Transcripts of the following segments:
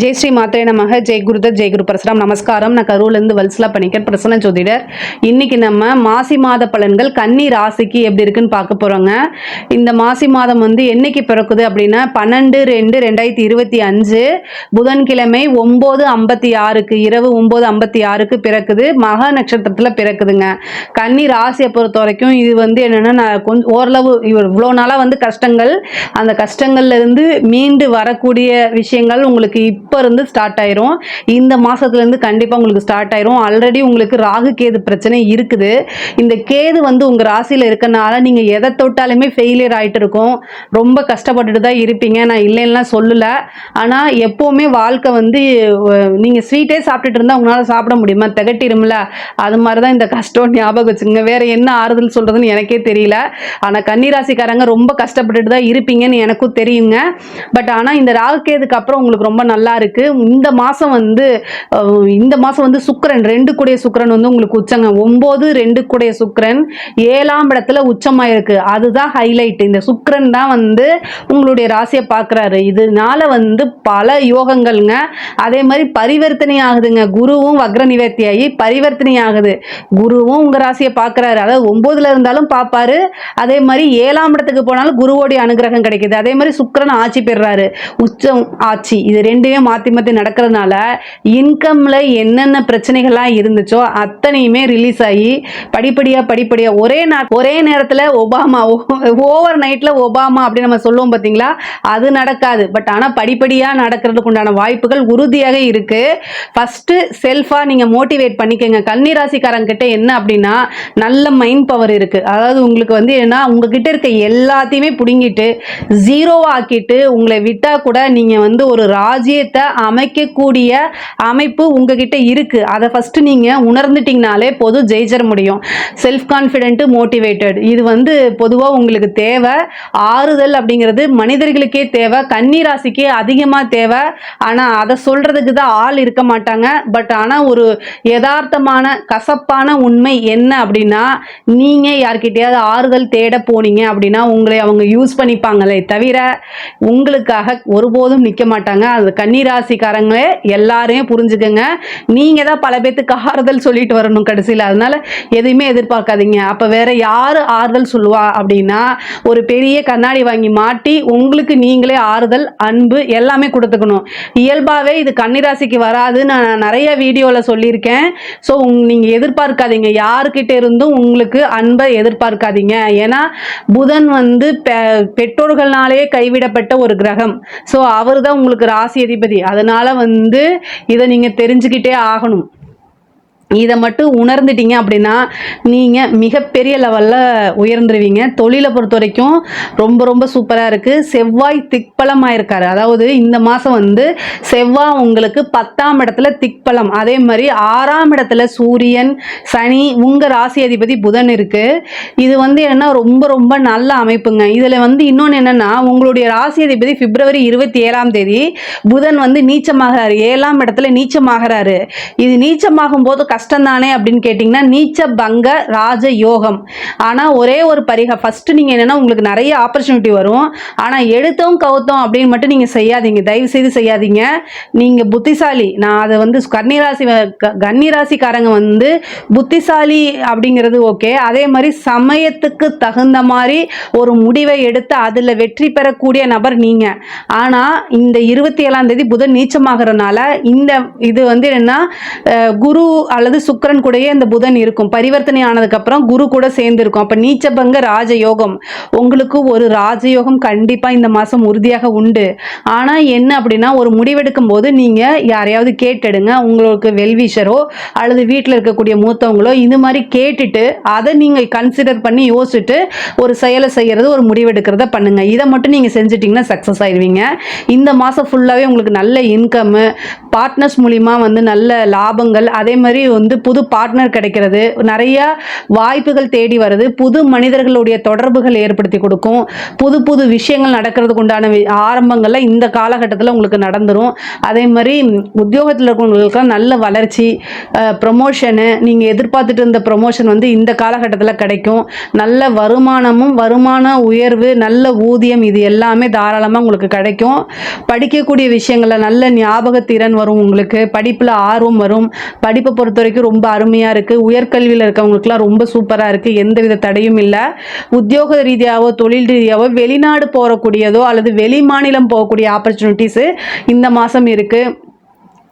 ஜெய் ஸ்ரீ மாத்திரை நமக. ஜெய் குருதர் ஜெய் குரு பரசுராம். நமஸ்காரம். நான் கரூர்லேருந்து வல்சலா பண்ணிக்க பிரசன்ன ஜோதிடர். இன்னைக்கு நம்ம மாசி மாத பலன்கள் கன்னி ராசிக்கு எப்படி இருக்குன்னு பார்க்க போகிறோங்க இந்த மாசி மாதம் வந்து என்னைக்கு பிறக்குது அப்படின்னா பன்னெண்டு ரெண்டு ரெண்டாயிரத்தி இருபத்தி அஞ்சு புதன்கிழமை ஒம்பது ஐம்பத்தி ஆறுக்கு இரவு ஒம்பது ஐம்பத்தி ஆறுக்கு பிறக்குது. மக நட்சத்திரத்தில் பிறக்குதுங்க. கன்னி ராசியை பொறுத்த வரைக்கும் இது வந்து என்னென்னா நான் கொஞ்சம் ஓரளவு இவ்வளோ நாளாக வந்து கஷ்டங்கள் அந்த கஷ்டங்கள்லேருந்து மீண்டு வரக்கூடிய விஷயங்கள் உங்களுக்கு இப்போ இருந்து ஸ்டார்ட் ஆயிரும். இந்த மாசத்துலேருந்து கண்டிப்பாக உங்களுக்கு ஸ்டார்ட் ஆயிரும். ஆல்ரெடி உங்களுக்கு ராகு கேது பிரச்சனை இருக்குது. இந்த கேது வந்து உங்கள் ராசியில் இருக்கனால நீங்கள் எதை தொட்டாலுமே ஃபெயிலியர் ஆகிட்டு இருக்கும். ரொம்ப கஷ்டப்பட்டுட்டு தான் இருப்பீங்க. நான் இல்லைன்னா சொல்லலை. ஆனால் எப்போவுமே வாழ்க்கை வந்து நீங்கள் ஸ்வீட்டே சாப்பிட்டுட்டு இருந்தால் உங்களால் சாப்பிட முடியுமா? திகட்டிடும்ல. அது மாதிரி தான் இந்த கஷ்டம் ஞாபகம் வச்சுங்க வேற என்ன ஆறுதல் சொல்கிறதுன்னு எனக்கே தெரியல. ஆனால் கன்னிராசிக்காரங்க ரொம்ப கஷ்டப்பட்டுட்டு தான் இருப்பீங்கன்னு எனக்கும் தெரியுங்க. பட் ஆனால் இந்த ராகுகேதுக்கு அப்புறம் உங்களுக்கு ரொம்ப நல்லா இருக்கு. இந்த மாதம் வந்து இந்த மாதம் வந்து சுக்கரன் ரெண்டு கூடிய சுக்கரன் வந்து உங்களுக்கு உச்சங்க. ஒம்பது ரெண்டு கூடிய சுக்கரன் ஏழாம் இடத்துல உச்சமாக இருக்கு. அதுதான் ஹைலைட் இந்த சுக்கரன் தான் வந்து உங்களுடைய ராசியை பார்க்குறாரு. இதனால வந்து பல யோகங்கள்ங்க. அதே மாதிரி பரிவர்த்தனை ஆகுதுங்க. குருவும் வக்ர நிவர்த்தியாகி பரிவர்த்தனை ஆகுது. குருவும் உங்கள் ராசியை பார்க்குறாரு. அதாவது ஒம்போதுல இருந்தாலும் பார்ப்பாரு. அதே மாதிரி ஏழாம் இடத்துக்கு போனாலும் குருவோடைய அனுகிரகம் கிடைக்குது. அதே மாதிரி சுக்கிரன் ஆட்சி பெறுறாரு உச்சம் ஆட்சி. இது ரெண்டுமே மாற்றி மாற்றி நடக்கிறதுனால இன்கம்ல என்னென்ன பிரச்சனைகள்லாம் இருந்துச்சோ அத்தனையுமே ரிலீஸ் ஆகி படிப்படியாக படிப்படியாக ஒரே நா ஒரே நேரத்தில் ஒபாமா ஓவர் நைட்டில் ஒபாமா அப்படின்னு நம்ம சொல்லுவோம் பார்த்தீங்களா? அது நடக்காது. பட் ஆனால் படிப்படியாக நடக்கிறதுக்கு உண்டான வாய்ப்புகள் உறுதியாக இருக்குது ஃபஸ்ட்டு செல்ஃபாக நீங்கள் மோட்டிவேட் பண்ணிக்கோங்க. கன்னிராசிக்காரங்க கிட்ட என்ன அப்படின்னா நல்ல மைண்ட் பவர் இருக்குது அதாவது உங்களுக்கு வந்து என்னன்னா உங்ககிட்ட இருக்க எல்லாத்தையுமே பிடுங்கிட்டு ஜீரோவாக்கிட்டு உங்களை விட்டால் கூட நீங்கள் வந்து ஒரு ராஜ்யத்தை அமைக்கக்கூடிய அமைப்பு உங்ககிட்ட இருக்குது அதை ஃபஸ்ட்டு நீங்கள் உணர்ந்துட்டிங்கனாலே போதும் ஜெயிச்சிட முடியும். செல்ஃப் கான்ஃபிடென்ட்டு மோட்டிவேட்டட் இது வந்து பொதுவாக உங்களுக்கு தேவை. ஆறுதல் அப்படிங்கிறது மனிதர்களுக்கே தேவை. கன்னிராசிக்கே அதிகமாக தேவை. ஆனால் அதை சொல்கிறதுக்கு தான் ஆள் இருக்க மாட்டாங்க. பட் ஆனால் ஒரு யதார்த்தமான கசப்பான உண்மை என்ன அப்படின்னா நீங்கள் யார்கிட்டயாவது ஆறுதல் தேட போனீங்க அப்படின்னா உங்களை அவங்க யூஸ் பண்ணிப்பாங்களே தவிர உங்களுக்காக ஒருபோதும் நிற்க மாட்டாங்க. அது ராசிக்காரங்களே எல்லாருமே புரிஞ்சுக்கங்க. நீங்கள் தான் பல பேத்துக்கு ஆறுதல் சொல்லிட்டு வரணும் கடைசியில். அதனால எதையுமே எதிர்பார்க்காதீங்க. அப்போ வேற யார் ஆறுதல் சொல்லுவா அப்படின்னா ஒரு பெரிய கண்ணாடி வாங்கி மாட்டி உங்களுக்கு நீங்களே ஆறுதல் அன்பு எல்லாமே கொடுத்துக்கணும். இயல்பாகவே இது கன்னிராசிக்கு வராது நான் நிறைய வீடியோவில் சொல்லியிருக்கேன். ஸோ நீங்கள் எதிர்பார்க்காதீங்க. யாருக்கிட்ட இருந்தும் உங்களுக்கு அன்பை எதிர்பார்க்காதீங்க. ஏன்னா புதன் வந்து பெ- கைவிடப்பட்ட ஒரு கிரகம். ஸோ அவர் தான் உங்களுக்கு ராசி அதிபதி. அதனால வந்து இதை நீங்கள் தெரிஞ்சுக்கிட்டே ஆகணும். இதை மட்டும் உணர்ந்துட்டீங்க அப்படின்னா நீங்கள் மிகப்பெரிய லெவலில் உயர்ந்துருவீங்க. தொழிலை பொறுத்த வரைக்கும் ரொம்ப ரொம்ப சூப்பராக இருக்குது செவ்வாய் திக்பலமாக இருக்காரு. அதாவது இந்த மாதம் வந்து செவ்வாய் உங்களுக்கு பத்தாம் இடத்துல திக்பலம். அதே மாதிரி ஆறாம் இடத்துல சூரியன் சனி உங்கள் ராசி அதிபதி புதன் இருக்குது இது வந்து என்னென்னா ரொம்ப ரொம்ப நல்ல அமைப்புங்க. இதில் வந்து இன்னொன்று என்னென்னா உங்களுடைய ராசி அதிபதி பிப்ரவரி இருபத்தி ஏழாம் தேதி புதன் வந்து நீச்சமாகிறாரு. ஏழாம் இடத்துல நீச்சமாகிறாரு. இது நீச்சமாகும் போது கஷ்டம் தானே அப்படின்னு கேட்டிங்கன்னா நீச்ச பங்க ராஜ யோகம் ஆனால் ஒரே ஒரு பரிக ஃபஸ்ட்டு நீங்கள் என்னென்னா உங்களுக்கு நிறைய ஆப்பர்ச்சுனிட்டி வரும். ஆனால் எடுத்தோம் கவுத்தோம் அப்படின்னு மட்டும் நீங்கள் செய்யாதீங்க. தயவு செய்து செய்யாதீங்க. நீங்கள் புத்திசாலி. நான் அதை வந்து கன்னிராசி கன்னிராசிக்காரங்க வந்து புத்திசாலி அப்படிங்கிறது ஓகே அதே மாதிரி சமயத்துக்கு தகுந்த மாதிரி ஒரு முடிவை எடுத்து அதில் வெற்றி பெறக்கூடிய நபர் நீங்கள் ஆனால் இந்த இருபத்தி ஏழாம் தேதி புதன் நீச்சமாகறனால இந்த இது வந்து என்னன்னா குரு அல்லது சுக்கிரன் கூடயே இந்த புதன் இருக்கும். பரிவர்த்தனை ஆனதுக்கப்புறம் குரு கூட சேர்ந்து இருக்கும் அப்போ நீச்சபங்க ராஜயோகம். உங்களுக்கு ஒரு ராஜயோகம் கண்டிப்பாக இந்த மாதம் உறுதியாக உண்டு. ஆனால் என்ன அப்படின்னா ஒரு முடிவெடுக்கும் போது நீங்கள் யாரையாவது கேட்டெடுங்க. உங்களுக்கு வெல்விஷரோ அல்லது வீட்டில் இருக்கக்கூடிய மூத்தவங்களோ இது மாதிரி கேட்டுட்டு அதை நீங்கள் கன்சிடர் பண்ணி யோசிச்சுட்டு ஒரு செயலை செய்கிறது ஒரு முடிவெடுக்கிறத பண்ணுங்க. இதை மட்டும் நீங்கள் செஞ்சிட்டிங்கன்னா சக்ஸஸ் ஆயிடுவீங்க. இந்த மாதம் ஃபுல்லாகவே உங்களுக்கு நல்ல இன்கம்மு பார்ட்னர்ஸ் மூலிமா வந்து நல்ல லாபங்கள் அதே மாதிரி வந்து புது பார்ட்னர் கிடைக்கிறது. நிறைய வாய்ப்புகள் தேடி வருது. புது மனிதர்களுடைய தொடர்புகள் ஏற்படுத்தி கொடுக்கும். புது புது விஷயங்கள் நடக்கிறதுக்கு உண்டான ஆரம்பங்களில் இந்த காலகட்டத்தில் உங்களுக்கு நடந்துரும். அதே மாதிரி உத்தியோகத்தில் இருக்கிறவங்களுக்குலாம் நல்ல வளர்ச்சி ப்ரொமோஷனு நீங்கள் எதிர்பார்த்துட்டு இருந்த ப்ரொமோஷன் வந்து இந்த காலகட்டத்தில் கிடைக்கும். நல்ல வருமானமும் வருமான உயர்வு நல்ல ஊதியம் இது எல்லாமே தாராளமாக உங்களுக்கு கிடைக்கும். படிக்கக்கூடிய விஷயங்களில் நல்ல ஞாபகத்திறன் வரும் உங்களுக்கு. படிப்பில் ஆர்வம் வரும். படிப்பை பொறுத்தவரை வரைக்கும் ரொம்ப அருமையாக இருக்குது உயர்கல்வியில் இருக்கவங்களுக்குலாம் ரொம்ப சூப்பராக இருக்குது எந்தவித தடையும் இல்லை. உத்தியோக ரீதியாகவோ தொழில் ரீதியாகவோ வெளிநாடு போகக்கூடியதோ அல்லது வெளி மாநிலம் போகக்கூடிய ஆப்பர்ச்சுனிட்டிஸு இந்த மாதம் இருக்குது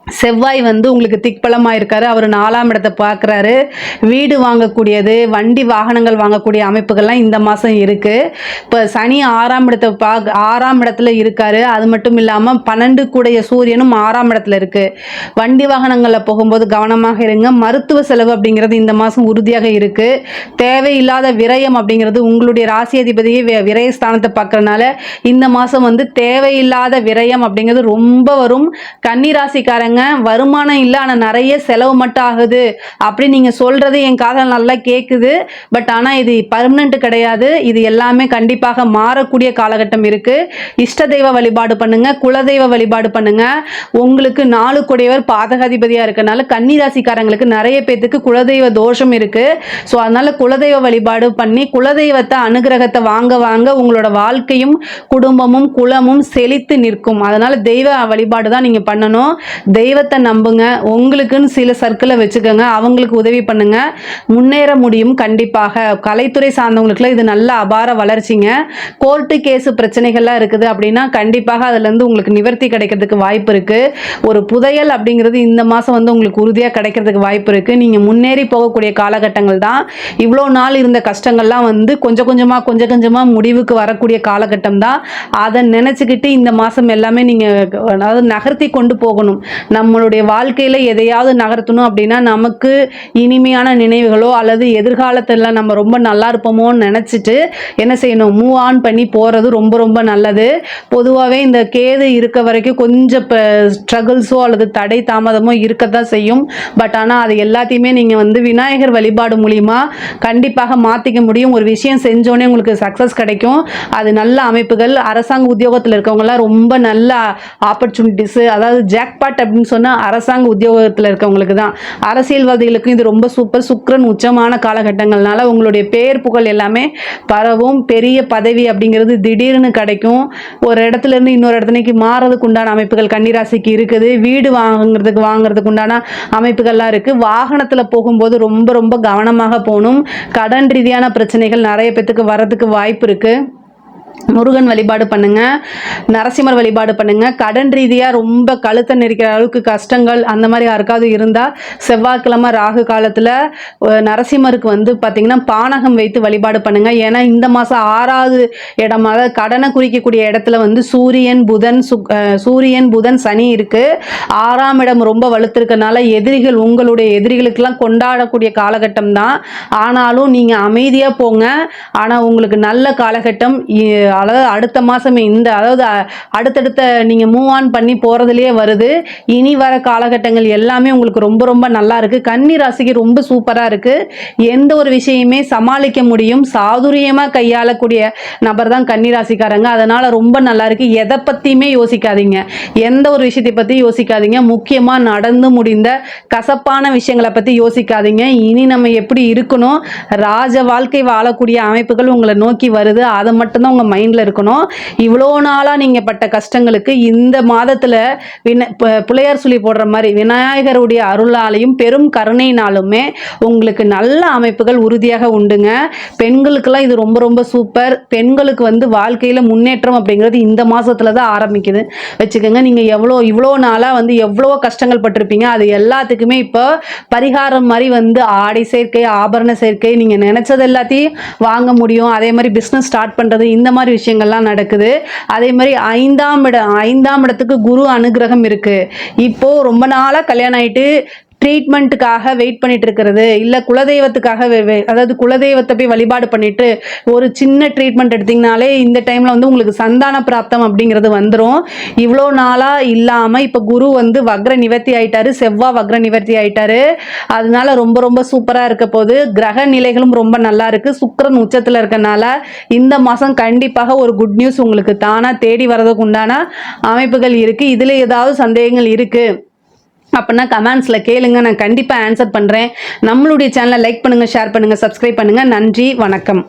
செவ்வாய் வந்து உங்களுக்கு திக்பலமாக இருக்காரு. அவர் நாலாம் இடத்தை பார்க்குறாரு. வீடு வாங்கக்கூடியது வண்டி வாகனங்கள் வாங்கக்கூடிய அமைப்புகள்லாம் இந்த மாதம் இருக்குது இப்போ சனி ஆறாம் இடத்தை பார்க்க ஆறாம் இடத்துல இருக்காரு. அது மட்டும் இல்லாமல் பன்னெண்டு கூடைய சூரியனும் ஆறாம் இடத்துல இருக்குது வண்டி வாகனங்களில் போகும்போது கவனமாக இருங்க. மருத்துவ செலவு அப்படிங்கிறது இந்த மாதம் உறுதியாக இருக்குது தேவையில்லாத விரயம் அப்படிங்கிறது உங்களுடைய ராசி அதிபதியே வி- விரயஸ்தானத்தை பார்க்குறனால இந்த மாதம் வந்து தேவையில்லாத விரயம் அப்படிங்கிறது ரொம்ப வரும். கன்னி ராசிக்காரங்க வருமானம் இல்லை ஆனால் நிறைய செலவு மட்டும் ஆகுது. அப்படி நீங்கள் சொல்கிறது என் காதல் நல்லா கேட்குது பட் ஆனால் இது பர்மனெண்ட் கிடையாது. இது எல்லாமே கண்டிப்பாக மாறக்கூடிய காலகட்டம் இருக்குது இஷ்ட தெய்வ வழிபாடு பண்ணுங்க. குலதெய்வ வழிபாடு பண்ணுங்க. உங்களுக்கு நாலு கொடையவர் பாதகாதிபதியாக இருக்கனால கன்னிராசிக்காரங்களுக்கு நிறைய பேர்த்துக்கு குலதெய்வ தோஷம் இருக்குது ஸோ அதனால் குலதெய்வ வழிபாடு பண்ணி குலதெய்வத்தை அனுகிரகத்தை வாங்க வாங்க உங்களோட வாழ்க்கையும் குடும்பமும் குலமும் செழித்து நிற்கும். அதனால் தெய்வ வழிபாடு தான் நீங்கள் பண்ணணும். தெய்வத்தை நம்புங்க. உங்களுக்குன்னு சில சர்க்கிளை வச்சுக்கோங்க. அவங்களுக்கு உதவி பண்ணுங்க. முன்னேற முடியும் கண்டிப்பாக. கலைத்துறை சார்ந்தவங்களுக்குலாம் இது நல்ல அபார வளர்ச்சிங்க. கோர்ட்டு கேஸு பிரச்சனைகள்லாம் இருக்குது அப்படின்னா கண்டிப்பாக அதுலேருந்து உங்களுக்கு நிவர்த்தி கிடைக்கிறதுக்கு வாய்ப்பு இருக்குது ஒரு புதையல் அப்படிங்கிறது இந்த மாதம் வந்து உங்களுக்கு உறுதியாக கிடைக்கிறதுக்கு வாய்ப்பு இருக்குது நீங்கள் முன்னேறி போகக்கூடிய காலகட்டங்கள் தான். இவ்வளோ நாள் இருந்த கஷ்டங்கள்லாம் வந்து கொஞ்சம் கொஞ்சமாக கொஞ்சம் கொஞ்சமாக முடிவுக்கு வரக்கூடிய காலகட்டம் தான். அதை நினச்சிக்கிட்டு இந்த மாதம் எல்லாமே நீங்கள் அதாவது நகர்த்தி கொண்டு போகணும். நம்மளுடைய வாழ்க்கையில் எதையாவது நகர்த்தணும் அப்படின்னா நமக்கு இனிமையான நினைவுகளோ அல்லது எதிர்காலத்தில் நம்ம ரொம்ப நல்லா இருப்போமோன்னு நினச்சிட்டு என்ன செய்யணும்? மூவ் ஆன் பண்ணி போகிறது ரொம்ப ரொம்ப நல்லது. பொதுவாகவே இந்த கேது இருக்க வரைக்கும் கொஞ்சம் இப்போ ஸ்ட்ரகிள்ஸோ அல்லது தடை தாமதமோ இருக்கத்தான் செய்யும். பட் ஆனால் அது எல்லாத்தையுமே நீங்கள் வந்து விநாயகர் வழிபாடு மூலிமா கண்டிப்பாக மாற்றிக்க முடியும். ஒரு விஷயம் செஞ்சோன்னே உங்களுக்கு சக்ஸஸ் கிடைக்கும். அது நல்ல அமைப்புகள். அரசாங்க உத்தியோகத்தில் இருக்கவங்கலாம் ரொம்ப நல்ல ஆப்பர்ச்சுனிட்டிஸு அதாவது ஜாக்பாட் அப்படின்னு சொன்னால் அரசாங்க உத்தியோகத்தில் இருக்கவங்களுக்கு தான். அரசியல்வாதிகளுக்கும் இது ரொம்ப சூப்பர் சுக்கிரன் உச்சமான காலகட்டங்கள்னால உங்களுடைய பேர் புகழ் எல்லாமே பரவும். பெரிய பதவி அப்படிங்கிறது திடீர்னு கிடைக்கும். ஒரு இடத்துல இருந்து இன்னொரு இடத்துக்கு மாறதுக்கு உண்டான அமைப்புகள் கன்னிராசிக்கு இருக்குது. வீடு வாங்குறதுக்கு வாங்குறதுக்கு உண்டான அமைப்புகள்லாம் இருக்குது வாகனத்தில் போகும்போது ரொம்ப ரொம்ப கவனமாக போகணும். கடன் ரீதியான பிரச்சனைகள் நிறைய பேத்துக்கு வரதுக்கு வாய்ப்பு இருக்குது முருகன் வழிபாடு பண்ணுங்க. நரசிம்மர் வழிபாடு பண்ணுங்க. கடன் ரீதியாக ரொம்ப கழுத்தை நெரிக்கிற அளவுக்கு கஷ்டங்கள் அந்த மாதிரி யாருக்காவது இருந்தால் செவ்வாய்க்கிழமை ராகு காலத்தில் நரசிம்மருக்கு வந்து பார்த்திங்கன்னா பானகம் வைத்து வழிபாடு பண்ணுங்க. ஏன்னா இந்த மாதம் ஆறாவது இடம் அதாவது கடனை குறிக்கக்கூடிய இடத்துல வந்து சூரியன் புதன் சுக் சூரியன் புதன் சனி இருக்குது ஆறாம் இடம் ரொம்ப வலுத்திருக்கனால எதிரிகள் உங்களுடைய எதிரிகளுக்கெல்லாம் கொண்டாடக்கூடிய காலகட்டம் தான் ஆனாலும் நீங்கள் அமைதியாக போங்க. ஆனால் உங்களுக்கு நல்ல காலகட்டம் இ- அதாவது அடுத்த மாதம் இந்த அதாவது அடுத்தடுத்த நீங்கள் மூவ் ஆன் பண்ணி போகிறதுலேயே வருது. இனி வர காலகட்டங்கள் எல்லாமே உங்களுக்கு ரொம்ப ரொம்ப நல்லா இருக்குது கன்னி ராசிக்கு ரொம்ப சூப்பராக இருக்குது எந்த ஒரு விஷயமே சமாளிக்க முடியும். சாதுரியமாக கையாளக்கூடிய நபர் தான் கன்னி ராசிக்காரங்க. அதனால் ரொம்ப நல்லா இருக்குது எதை பற்றியுமே யோசிக்காதீங்க. எந்த ஒரு விஷயத்தை பற்றி யோசிக்காதீங்க. முக்கியமாக நடந்து முடிந்த கசப்பான விஷயங்களை பற்றி யோசிக்காதீங்க. இனி நம்ம எப்படி இருக்கணும்? ராஜ வாழ்க்கை வாழக்கூடிய அமைப்புகள் உங்களை நோக்கி வருது. அதை மட்டும்தான் உங்கள் மைண்டில் இருக்கணும். இவ்வளோ நாளாக நீங்கள் பட்ட கஷ்டங்களுக்கு இந்த மாதத்தில் வின பிள்ளையார் சொல்லி போடுற மாதிரி விநாயகருடைய அருளாலையும் பெரும் கருணையினாலுமே உங்களுக்கு நல்ல அமைப்புகள் உறுதியாக உண்டுங்க. பெண்களுக்கெல்லாம் இது ரொம்ப ரொம்ப சூப்பர் பெண்களுக்கு வந்து வாழ்க்கையில் முன்னேற்றம் அப்படிங்கிறது இந்த மாதத்தில் தான் ஆரம்பிக்குது. வச்சுக்கோங்க நீங்கள் எவ்வளோ இவ்வளோ நாளாக வந்து எவ்வளோ கஷ்டங்கள் பட்டிருப்பீங்க. அது எல்லாத்துக்குமே இப்போ பரிகாரம் மாதிரி வந்து ஆடை சேர்க்கை ஆபரண சேர்க்கை நீங்கள் நினச்சது எல்லாத்தையும் வாங்க முடியும். அதே மாதிரி பிஸ்னஸ் ஸ்டார்ட் பண்ணுறது இந்த மாதிரி விஷயங்கள்லாம் நடக்குது. அதே மாதிரி ஐந்தாம் இடம் ஐந்தாம் இடத்துக்கு குரு அனுகிரகம் இருக்குது இப்போது ரொம்ப நாளாக கல்யாணம் ஆயிட்டு ட்ரீட்மெண்ட்டுக்காக வெயிட் பண்ணிட்டு இருக்கிறது இல்லை குலதெய்வத்துக்காக வெ- வெ- அதாவது குலதெய்வத்தை போய் வழிபாடு பண்ணிட்டு ஒரு சின்ன ட்ரீட்மெண்ட் எடுத்தீங்கனாலே இந்த டைமில் வந்து உங்களுக்கு சந்தான பிராப்தம் அப்படிங்கிறது வந்துடும் இவ்வளோ நாளாக இல்லாமல் இப்போ குரு வந்து வக்ர நிவர்த்தி ஆயிட்டாரு செவ்வாய் வக்ர நிவர்த்தி ஆயிட்டாரு. அதனால ரொம்ப ரொம்ப சூப்பராக இருக்க போது கிரக நிலைகளும் ரொம்ப நல்லா இருக்கு. சுக்கரன் உச்சத்தில் இருக்கனால இந்த மாதம் கண்டிப்பாக ஒரு குட் நியூஸ் உங்களுக்கு தானாக தேடி வர்றதுக்கு உண்டான அமைப்புகள் இருக்குது இதில் ஏதாவது சந்தேகங்கள் இருக்குது அப்படின்னா கமெண்ட்ஸில் கேளுங்க. நான் கண்டிப்பாக ஆன்சர் பண்ணுறேன் நம்மளுடைய சேனலை லைக் பண்ணுங்கள் ஷேர் பண்ணுங்கள் சப்ஸ்கிரைப் பண்ணுங்கள் நன்றி வணக்கம்.